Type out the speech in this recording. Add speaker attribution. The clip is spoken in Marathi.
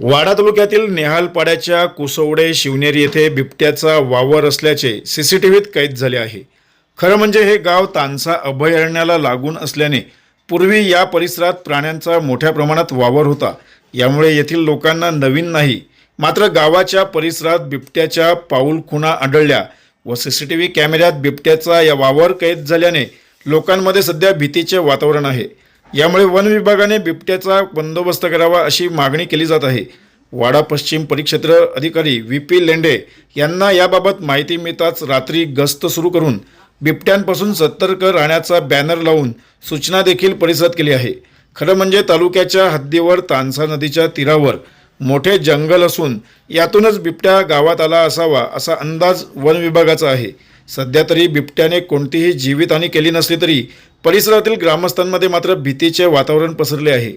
Speaker 1: वाडा तालुक्यातील नेहालपाड्याच्या कुसवडे शिवनेरी येथे बिबट्याचा वावर असल्याचे सीसीटीव्हीत कैद झाले आहे. खरं म्हणजे हे गाव तानसा अभयारण्याला लागून असल्याने पूर्वी या परिसरात प्राण्यांचा मोठ्या प्रमाणात वावर होता. यामुळे येथील लोकांना नवीन नाही मात्र गावाच्या परिसरात बिबट्याच्या पाऊल खुणा आढळल्या व सीसीटीव्ही कॅमेऱ्यात बिबट्याचा या वावर कैद झाल्याने लोकांमध्ये सध्या भीतीचे वातावरण आहे. यामुळे वन विभागाने बिबट्याचा बंदोबस्त करावा अशी मागणी केली जात आहे. वाडा पश्चिम परिक्षेत्र अधिकारी व्ही पी लेंडे यांना याबाबत माहिती मिळताच रात्री गस्त सुरू करून बिबट्यांपासून सतर्क राहण्याचा बॅनर लावून सूचना देखील परिसरात केली आहे. खरं म्हणजे तालुक्याच्या हद्दीवर तानसा नदीच्या तीरावर मोठे जंगल असून यातूनच बिबट्या गावात आला असावा असा अंदाज वन विभागाचा आहे. सध्या तरी बिबट्याने कोणतीही जीवितहानी केली नसली तरी परिसरातील ग्रामस्थांमध्ये मात्र भीतीचे वातावरण पसरले आहे.